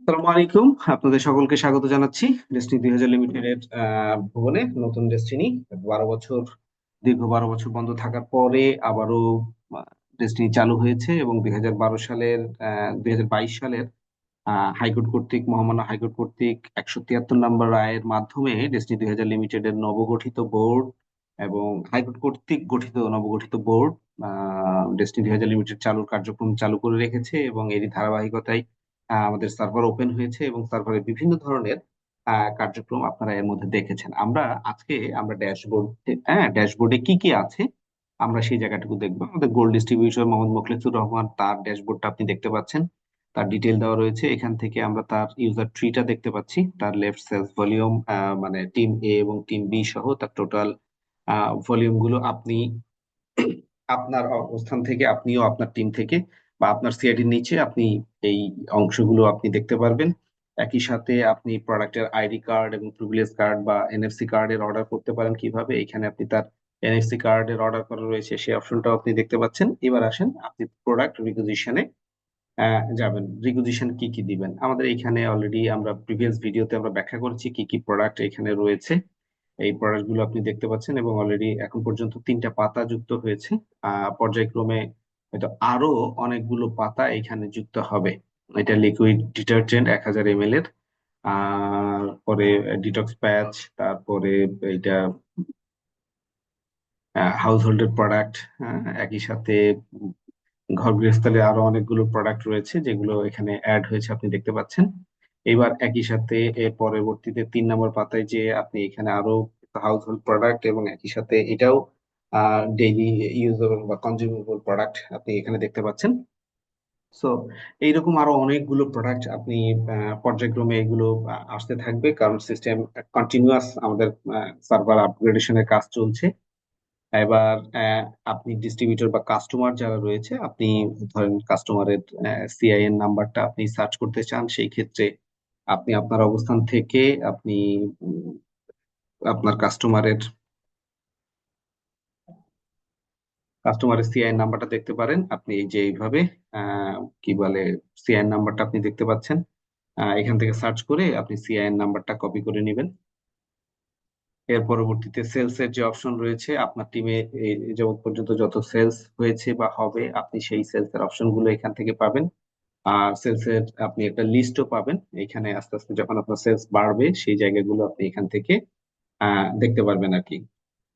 আসসালামু আলাইকুম। আপনাদের সকলকে স্বাগত জানাচ্ছি। ডেস্টিনি দুই হাজার লিমিটেডের ভুবনে নতুন ডেস্টিনি বারো বছর, দীর্ঘ বারো বছর বন্ধ থাকার পরে আবারও ডেস্টিনি চালু হয়েছে এবং দুই হাজার বারো সালের দুই হাজার বাইশ সালের হাইকোর্ট কর্তৃক, মহামান্য হাইকোর্ট কর্তৃক একশো তিয়াত্তর নম্বর রায়ের মাধ্যমে ডেস্টিনি দুই হাজার লিমিটেডের নবগঠিত বোর্ড এবং হাইকোর্ট কর্তৃক গঠিত নবগঠিত বোর্ড, আহ ডেস্টিনি দুই হাজার লিমিটেড চালুর কার্যক্রম চালু করে রেখেছে এবং এরই ধারাবাহিকতায় আমাদের সার্ভার ওপেন হয়েছে এবং সার্ভারে বিভিন্ন ধরনের কার্যক্রম আপনারা এর মধ্যে দেখেছেন। আমরা আজকে আমরা ড্যাশবোর্ড হ্যাঁ ড্যাশবোর্ডে কি কি আছে, আমরা সেই জায়গাটুকু দেখব। আমাদের গোল্ড ডিস্ট্রিবিউটর মোহাম্মদ মোখলেসুর রহমান, তার ড্যাশবোর্ডটা আপনি দেখতে পাচ্ছেন। তার ডিটেল দেওয়া রয়েছে। এখান থেকে আমরা তার ইউজার ট্রিটা দেখতে পাচ্ছি। তার লেফট সেলস ভলিউম মানে টিম এ এবং টিম বি সহ তার টোটাল ভলিউমগুলো আপনি, আপনার অবস্থান থেকে, আপনিও আপনার টিম থেকে বা আপনার সিআইডির নিচে আপনি এই অংশগুলো আপনি দেখতে পারবেন। একই সাথে আপনি প্রোডাক্টের আইডি কার্ড এবং প্রিভিলেজ কার্ড বা এনএফসি কার্ডের অর্ডার করতে পারেন কীভাবে। এখানে আপনি তার এনএফসি কার্ডের অর্ডার করা রয়েছে সেই অপশনটাও আপনি দেখতে পাচ্ছেন। এবার আসেন, আপনি প্রোডাক্ট রিকুইজিশনে যাবেন। রিকুইজিশন কি কি দিবেন? আমাদের এখানে অলরেডি আমরা প্রিভিয়াস ভিডিওতে আমরা ব্যাখ্যা করেছি কি কি প্রোডাক্ট এখানে রয়েছে। এই প্রোডাক্টগুলো আপনি দেখতে পাচ্ছেন এবং অলরেডি এখন পর্যন্ত তিনটা পাতা যুক্ত হয়েছে। পর্যায়ক্রমে হয়তো আরও অনেকগুলো পাতা এখানে যুক্ত হবে। এটা লিকুইড ডিটারজেন্ট এক হাজার এম এর। আর পরে ডিটক্স প্যাচ তারপরে এটা হাউস হোল্ডের প্রোডাক্ট একই সাথে ঘর গৃহস্থলে আরও অনেকগুলো প্রোডাক্ট রয়েছে যেগুলো এখানে অ্যাড হয়েছে, আপনি দেখতে পাচ্ছেন। এবার একই সাথে এর পরবর্তীতে তিন নম্বর পাতায় যে আপনি এখানে আরও হাউস হোল্ড প্রোডাক্ট এবং একই সাথে এটাও ডেইলি ইউজেবল বা কনজিউমেবল প্রোডাক্ট আপনি এখানে দেখতে পাচ্ছেন। সো এইরকম আরও অনেকগুলো প্রোডাক্ট আপনি পর্যায়ক্রমে এগুলো আসতে থাকবে কারণ সিস্টেম কন্টিনিউয়াস আমাদের সার্ভার আপগ্রেডেশনের কাজ চলছে। এবার আপনি ডিস্ট্রিবিউটর বা কাস্টমার যারা রয়েছে, আপনি ধরেন কাস্টমারের সিআইএন নাম্বারটা আপনি সার্চ করতে চান, সেই ক্ষেত্রে আপনি আপনার অবস্থান থেকে আপনি আপনার কাস্টমারের কাস্টমারের সিআইএন নাম্বারটা দেখতে পারেন। আপনি এই যে এইভাবে কি বলে সিআইএন নাম্বারটা আপনি দেখতে পাচ্ছেন। এখান থেকে সার্চ করে আপনি সিআইএন নাম্বারটা কপি করে নেবেন। এর পরবর্তীতে সেলস এর যে অপশন রয়েছে, আপনার টিমে যাবত পর্যন্ত যত সেলস হয়েছে বা হবে, আপনি সেই সেলস এর অপশনগুলো এখান থেকে পাবেন। আর সেলস এর আপনি একটা লিস্টও পাবেন। এখানে আস্তে আস্তে যখন আপনার সেলস বাড়বে, সেই জায়গাগুলো আপনি এখান থেকে দেখতে পারবেন আর কি।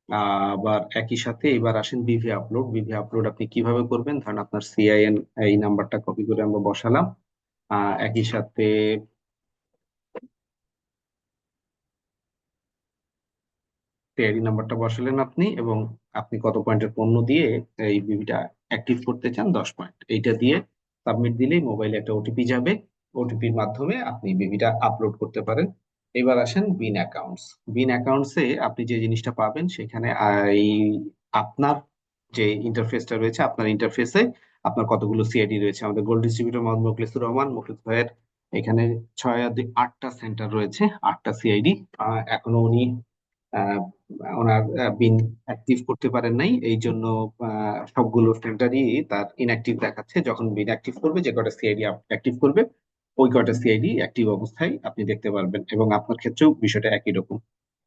আবার একই সাথে এবার আসেন বিভি আপলোড। বিভি আপলোড আপনি কীভাবে করবেন? ধরেন আপনার সিআইএন এই নাম্বারটা কপি করে আমরা বসালাম। একই সাথে সিআইডি নাম্বারটা বসালেন আপনি এবং আপনি কত পয়েন্টের পণ্য দিয়ে এই বিবিটা অ্যাক্টিভ করতে চান? দশ পয়েন্ট। এইটা দিয়ে সাবমিট দিলেই মোবাইলে একটা ওটিপি যাবে। ওটিপির মাধ্যমে আপনি বিবিটা আপলোড করতে পারেন। এবার আসেন বিন অ্যাকাউন্টস বিন অ্যাকাউন্টসে আপনি যে জিনিসটা পাবেন সেখানে এই আপনার যে ইন্টারফেসটা রয়েছে, আপনার ইন্টারফেসে আপনার কতগুলো সিআইডি রয়েছে। আমাদের গোল্ড ডিস্ট্রিবিউটর মোহাম্মদ মুখলিসুর রহমান মুখলিস ভাইয়ের এখানে ছয় আটটা সেন্টার রয়েছে, আটটা সিআইডি এখনও উনি ওনার বিন অ্যাক্টিভ করতে পারেন নাই। এই জন্য সবগুলো সেন্টারই তার ইনঅ্যাক্টিভ দেখাচ্ছে। যখন বিন অ্যাক্টিভ করবে, যে কটা সিআইডি অ্যাক্টিভ করবে ওই কয়টা সিআইডি অ্যাক্টিভ অবস্থায় আপনি দেখতে পারবেন এবং আপনার ক্ষেত্রেও বিষয়টা একই রকম।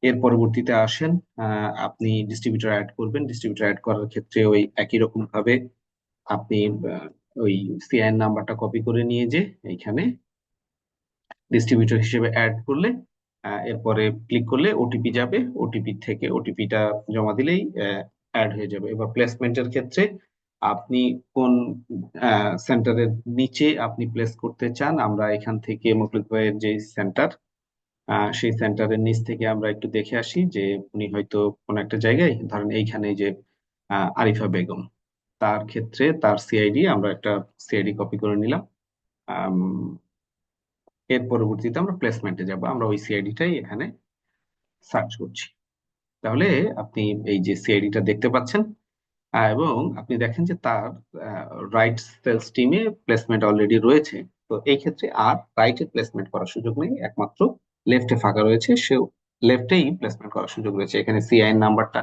এর পরবর্তীতে আসেন আপনি ডিস্ট্রিবিউটর অ্যাড করবেন। ডিস্ট্রিবিউটর অ্যাড করার ক্ষেত্রে ওই একই রকম ভাবে আপনি ওই সিআইএন নাম্বারটা কপি করে নিয়ে যে এইখানে ডিস্ট্রিবিউটর হিসেবে অ্যাড করলে এরপরে ক্লিক করলে ওটিপি যাবে। ওটিপি থেকে ওটিপিটা জমা দিলেই অ্যাড হয়ে যাবে। এবার প্লেসমেন্টের ক্ষেত্রে আপনি কোন সেন্টারের নিচে আপনি প্লেস করতে চান, আমরা এখান থেকে মুখলিক ভাইয়ের যে সেন্টার সেই সেন্টারের নিচ থেকে আমরা একটু দেখে আসি যে উনি হয়তো কোন একটা জায়গায়, ধরেন এইখানে যে আরিফা বেগম, তার ক্ষেত্রে তার সিআইডি আমরা একটা সিআইডি কপি করে নিলাম। এর পরবর্তীতে আমরা প্লেসমেন্টে যাব, আমরা ওই সিআইডিটাই এখানে সার্চ করছি। তাহলে আপনি এই যে সিআইডিটা দেখতে পাচ্ছেন এবং আপনি দেখেন যে তার রাইট সেলস টিমে প্লেসমেন্ট অলরেডি রয়েছে। তো এই ক্ষেত্রে আর রাইটে প্লেসমেন্ট করার সুযোগ নেই। একমাত্র লেফটে ফাঁকা রয়েছে। সে লেফটেই প্লেসমেন্ট করার সুযোগ রয়েছে। এখানে সিআইএন নাম্বারটা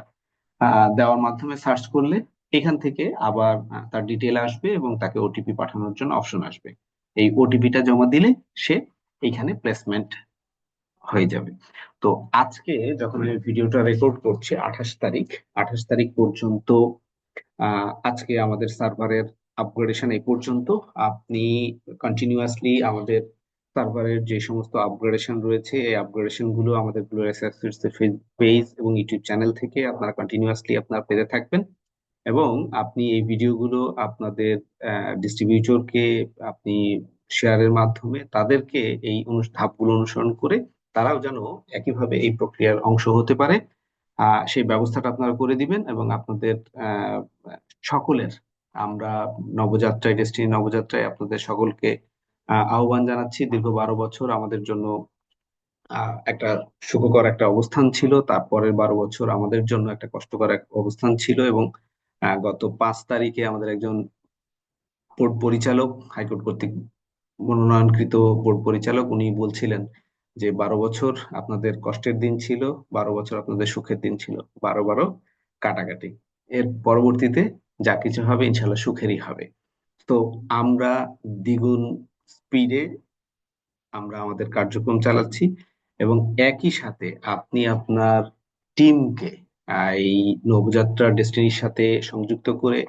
দেওয়ার মাধ্যমে সার্চ করলে এখান থেকে আবার তার ডিটেল আসবে এবং তাকে ওটিপি পাঠানোর জন্য অপশন আসবে। এই ওটিপিটা জমা দিলে সে এখানে প্লেসমেন্ট হয়ে যাবে। তো আজকে যখন আমি ভিডিওটা রেকর্ড করছি, আঠাশ তারিখ আঠাশ তারিখ পর্যন্ত আজকে আমাদের সার্ভারের আপগ্রেডেশন এই পর্যন্ত। আপনি কন্টিনিউয়াসলি আমাদের সার্ভারের যে সমস্ত আপগ্রেডেশন রয়েছে, এই আপগ্রেডেশনগুলো আমাদের গ্লোরিয়াস অ্যাসেটস পেজ এবং ইউটিউব চ্যানেল থেকে আপনারা কন্টিনিউয়াসলি আপনারা পেতে থাকবেন। এবং আপনি এই ভিডিওগুলো আপনাদের ডিস্ট্রিবিউটরকে আপনি শেয়ারের মাধ্যমে তাদেরকে এই ধাপগুলো অনুসরণ করে তারাও যেন একইভাবে এই প্রক্রিয়ার অংশ হতে পারে। সেই ব্যবস্থাটা আপনারা করে দিবেন এবং আপনাদের সকলের আমরা নবযাত্রায় ডেস্টিনি নবযাত্রায় আপনাদের সকলকে আহ, আহ্বান জানাচ্ছি। দীর্ঘ বারো বছর আমাদের জন্য একটা সুখকর একটা অবস্থান ছিল। তারপরের বারো বছর আমাদের জন্য একটা কষ্টকর এক অবস্থান ছিল এবং গত পাঁচ তারিখে আমাদের একজন বোর্ড পরিচালক হাইকোর্ট কর্তৃক মনোনয়নকৃত বোর্ড পরিচালক উনি বলছিলেন যে বারো বছর আপনাদের কষ্টের দিন ছিল, বারো বছর আপনাদের সুখের দিন ছিল, বারো বারো কাটাকাটি। এর পরবর্তীতে যা কিছু হবে ইনশাল্লাহ সুখেরই হবে। তো আমরা দ্বিগুণ স্পিডে আমরা আমাদের কার্যক্রম চালাচ্ছি এবং একই সাথে আপনি আপনার টিমকে এই নবযাত্রা ডেস্টিনির সাথে সংযুক্ত করে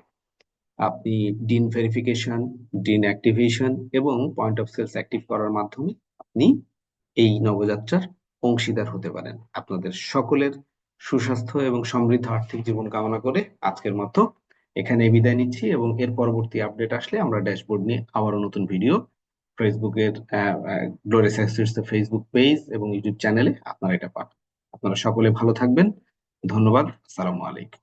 আপনি ডিন ভেরিফিকেশন ডিন অ্যাক্টিভেশন এবং পয়েন্ট অফ সেলস অ্যাক্টিভ করার মাধ্যমে আপনি এই নবযাত্রার অংশীদার হতে পারেন। আপনাদের সকলের সুস্বাস্থ্য এবং সমৃদ্ধ আর্থিক জীবন কামনা করে আজকের মতো এখানে বিদায় নিচ্ছি এবং এর পরবর্তী আপডেট আসলে আমরা ড্যাশবোর্ড নিয়ে আবারও নতুন ভিডিও ফেসবুকের গ্লোরিয়াস অ্যাসেটস ফেসবুক পেজ এবং ইউটিউব চ্যানেলে আপনারা এটা পাবেন। আপনারা সকলে ভালো থাকবেন। ধন্যবাদ। আসসালামু আলাইকুম।